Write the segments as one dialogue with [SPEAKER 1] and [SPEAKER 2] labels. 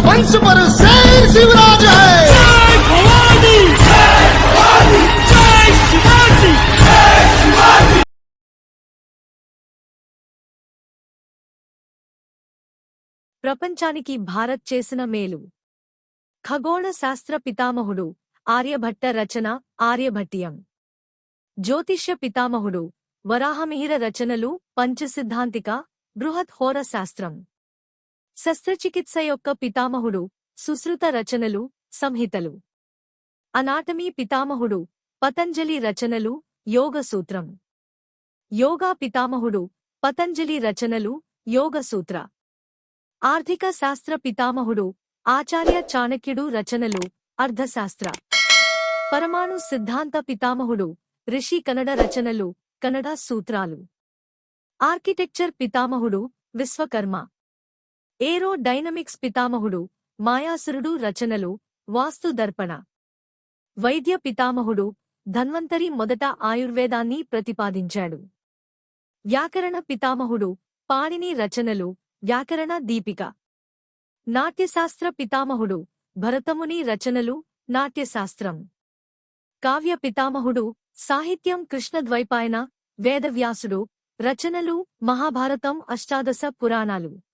[SPEAKER 1] वंश पर शेर शिवराज है
[SPEAKER 2] जय भवानी जय भवानी जय शिवाजी
[SPEAKER 3] ప్రపంచానికి భారత్ చేసిన మేలు ఖగోళ శాస్త్ర పితామహుడు ఆర్యభట్ట రచన ఆర్యభట్టియం జ్యోతిష్య పితామహుడు వరాహమిహిర రచనలు పంచసిద్ధాంతిక బృహత్ హోర శాస్త్రం శస్త్రచికిత్స యొక్క పితామహుడు సుశ్రుత రచనలు సంహితలు. అనాటమీ పితామహుడు పతంజలి రచనలు యోగ సూత్రం. యోగా పితామహుడు పతంజలి రచనలు యోగ సూత్ర. ఆర్థిక శాస్త్ర పితామహుడు ఆచార్య చాణక్యుడు రచనలు అర్థశాస్త్ర. పరమాణు సిద్ధాంత పితామహుడు రిషి కన్నడ రచనలు కన్నడ సూత్రాలు. ఆర్కిటెక్చర్ పితామహుడు విశ్వకర్మ. ఏరో డైనమిక్స్ పితామహుడు మాయాసురుడు రచనలు వాస్తు దర్పణ. వైద్య పితామహుడు ధన్వంతరి మొదట ఆయుర్వేదాన్ని ప్రతిపాదించాడు. వ్యాకరణ పితామహుడు పాణిని రచనలు వ్యాకరణ దీపిక. నాట్యశాస్త్ర పితామహుడు భరతముని రచనలు నాట్యశాస్త్రం. కావ్య పితామహుడు సాహిత్యం కృష్ణద్వైపాయన వేదవ్యాసుడు రచనలు మహాభారతం అష్టాదశ పురాణాలు.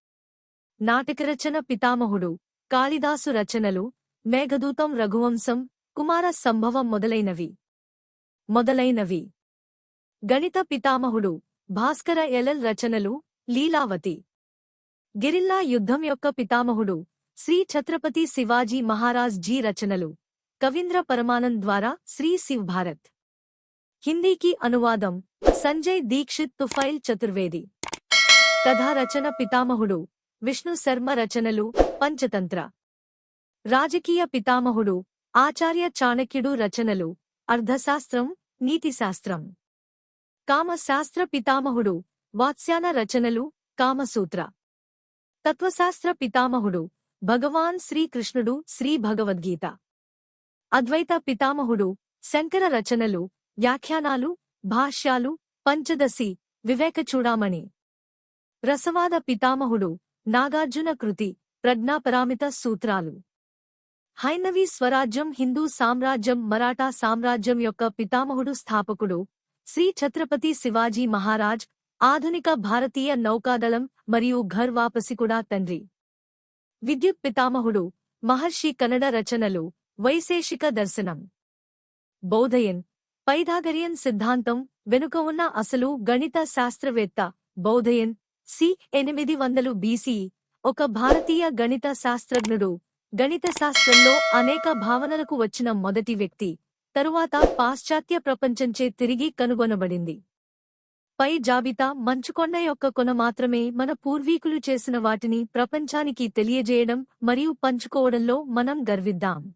[SPEAKER 3] నాటకరచన పితామహుడు కాళిదాసు రచనలు మేఘదూతం రఘువంశం కుమార సంభవం మొదలైనవి. మొదలైనవి. గణిత పితామహుడు భాస్కర ఎలల్ రచనలు లీలావతి. గిరిల్లా యుద్ధం యొక్క పితామహుడు శ్రీ ఛత్రపతి శివాజీ మహారాజ్ జీ రచనలు. కవీంద్ర పరమానంద్ ద్వారా శ్రీ శివ్ భారత్. హిందీకి అనువాదం సంజయ్ దీక్షిత్ తుఫైల్ చతుర్వేది. కథా రచన పితామహుడు విష్ణు శర్మ రచనలు పంచతంత్ర. రాజకీయ పితామహుడు ఆచార్య చాణక్యుడు రచనలు అర్ధశాస్త్రం నీతిశాస్త్రం. కామశాస్త్ర పితామహుడు వాత్స్యాన రచనలు కామసూత్ర. తత్వశాస్త్ర పితామహుడు భగవాన్ శ్రీకృష్ణుడు శ్రీ భగవద్గీత. అద్వైత పితామహుడు శంకర రచనలు వ్యాఖ్యానాలు భాష్యాలు పంచదశి వివేకచూడామణి. రసవాద పితామహుడు నాగార్జున కృతి ప్రజ్ఞాపరామిత సూత్రాలు. హైందవీ స్వరాజ్యం హిందూ సామ్రాజ్యం మరాఠా సామ్రాజ్యం యొక్క పితామహుడు స్థాపకుడు శ్రీ ఛత్రపతి శివాజీ మహారాజ్ ఆధునిక భారతీయ నౌకాదళం మరియు ఘర్ వాపసి కూడా తండ్రి. విద్యుత్ పితామహుడు మహర్షి కన్నడ రచనలు వైశేషిక దర్శనం. బౌధయన్ పైథాగరియన్ సిద్ధాంతం వెనుక ఉన్న అసలు గణిత శాస్త్రవేత్త బౌధయన్ సి ఎనిమిది వందలు బీసీ ఒక భారతీయ గణిత శాస్త్రజ్ఞుడు. గణిత శాస్త్రంలో అనేక భావనలకు వచ్చిన మొదటి వ్యక్తి. తరువాత పాశ్చాత్య ప్రపంచంచే తిరిగి కనుగొనబడింది. పై జాబితా మంచుకొండ యొక్క కొన మాత్రమే మన పూర్వీకులు చేసిన వాటిని ప్రపంచానికి తెలియజేయడం మరియు పంచుకోవడంలో మనం గర్విద్దాం.